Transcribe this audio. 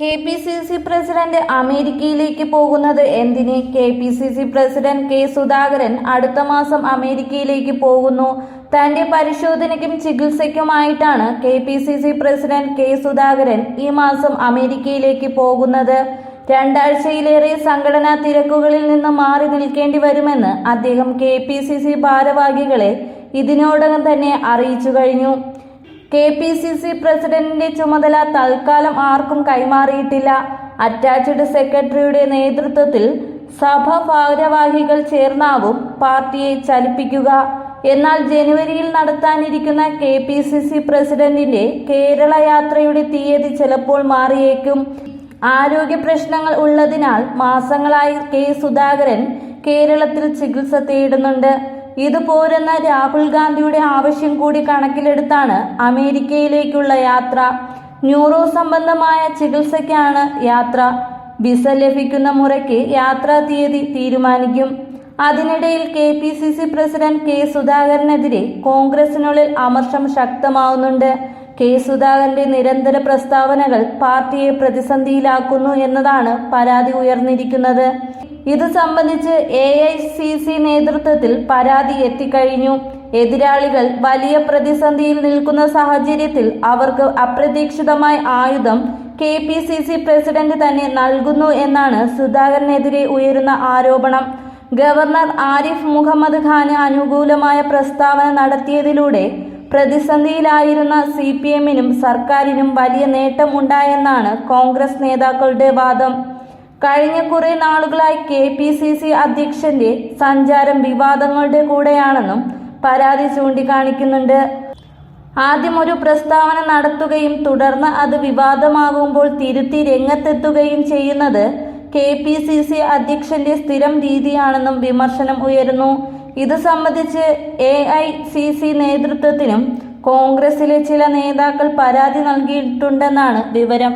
K P C C president അമേരിക്കയിലേക്ക് പോകുന്നത് എന്തിന്? K P C C president K Sudhakaran അടുത്ത മാസം അമേരിക്കയിലേക്ക് പോകുന്നു. തന്റെ പരിശോധനയ്ക്കും ചികിത്സയ്ക്കുമായിട്ടാണ് K P C C president K Sudhakaran ഈ മാസം അമേരിക്കയിലേക്ക് പോകുന്നത്. രണ്ടാഴ്ചയിലേറെ സംഘടനാ തിരക്കുകളിൽ നിന്ന് മാറി നിൽക്കേണ്ടി വരുമെന്ന് അദ്ദേഹം കെ പി സി സി ഭാരവാഹികളെ ഇതിനോടകം തന്നെ അറിയിച്ചു കഴിഞ്ഞു. കെ പി സി സി പ്രസിഡന്റിന്റെ ചുമതല തൽക്കാലം ആർക്കും കൈമാറിയിട്ടില്ല. അറ്റാച്ച്ഡ് സെക്രട്ടറിയുടെ നേതൃത്വത്തിൽ സഭ ഭാരവാഹികൾ ചേർന്നാവും പാർട്ടിയെ ചലിപ്പിക്കുക. എന്നാൽ ജനുവരിയിൽ നടത്താനിരിക്കുന്ന കെ പി സി സി പ്രസിഡന്റിന്റെ കേരള യാത്രയുടെ തീയതി ചിലപ്പോൾ മാറിയേക്കും. ആരോഗ്യ പ്രശ്നങ്ങൾ ഉള്ളതിനാൽ മാസങ്ങളായി കെ സുധാകരൻ കേരളത്തിൽ ചികിത്സ തേടുന്നുണ്ട്. ഇത് പോരെന്ന രാഹുൽ ഗാന്ധിയുടെ ആവശ്യം കൂടി കണക്കിലെടുത്താണ് അമേരിക്കയിലേക്കുള്ള യാത്ര. ന്യൂറോ സംബന്ധമായ ചികിത്സയ്ക്കാണ് യാത്ര. വിസ ലഭിക്കുന്ന മുറയ്ക്ക് യാത്രാ തീയതി തീരുമാനിക്കും. അതിനിടയിൽ K P C C president K സുധാകരനെതിരെ കോൺഗ്രസിനുള്ളിൽ അമർഷം ശക്തമാവുന്നുണ്ട്. കെ സുധാകരന്റെ നിരന്തര പ്രസ്താവനകൾ പാർട്ടിയെ പ്രതിസന്ധിയിലാക്കുന്നു എന്നതാണ് പരാതി ഉയർന്നിരിക്കുന്നത്. ഇത് സംബന്ധിച്ച് എ ഐ സി സി നേതൃത്വത്തിൽ പരാതി എത്തിക്കഴിഞ്ഞു. എതിരാളികൾ വലിയ പ്രതിസന്ധിയിൽ നിൽക്കുന്ന സാഹചര്യത്തിൽ അവർക്ക് അപ്രതീക്ഷിതമായ ആയുധം K P C C president തന്നെ നൽകുന്നു എന്നാണ് സുധാകരനെതിരെ ഉയരുന്ന ആരോപണം. ഗവർണർ ആരിഫ് മുഹമ്മദ് ഖാന് അനുകൂലമായ പ്രസ്താവന നടത്തിയതിലൂടെ പ്രതിസന്ധിയിലായിരുന്ന സി പി എമ്മിനും സർക്കാരിനും വലിയ നേട്ടം ഉണ്ടായെന്നാണ് കോൺഗ്രസ് നേതാക്കളുടെ വാദം. കഴിഞ്ഞ കുറെ നാളുകളായി കെ പി സി സി അധ്യക്ഷന്റെ സഞ്ചാരം വിവാദങ്ങളുടെ കൂടെയാണെന്നും പരാതി ചൂണ്ടിക്കാണിക്കുന്നുണ്ട്. ആദ്യം ഒരു പ്രസ്താവന നടത്തുകയും തുടർന്ന് അത് വിവാദമാകുമ്പോൾ തിരുത്തി രംഗത്തെത്തുകയും ചെയ്യുന്നത് കെ പി സി സി അധ്യക്ഷന്റെ സ്ഥിരം രീതിയാണെന്നും വിമർശനം ഉയരുന്നു. ഇത് സംബന്ധിച്ച് എ ഐ സി സി നേതൃത്വത്തിനും കോൺഗ്രസിലെ ചില നേതാക്കൾ പരാതി നൽകിയിട്ടുണ്ടെന്നാണ് വിവരം.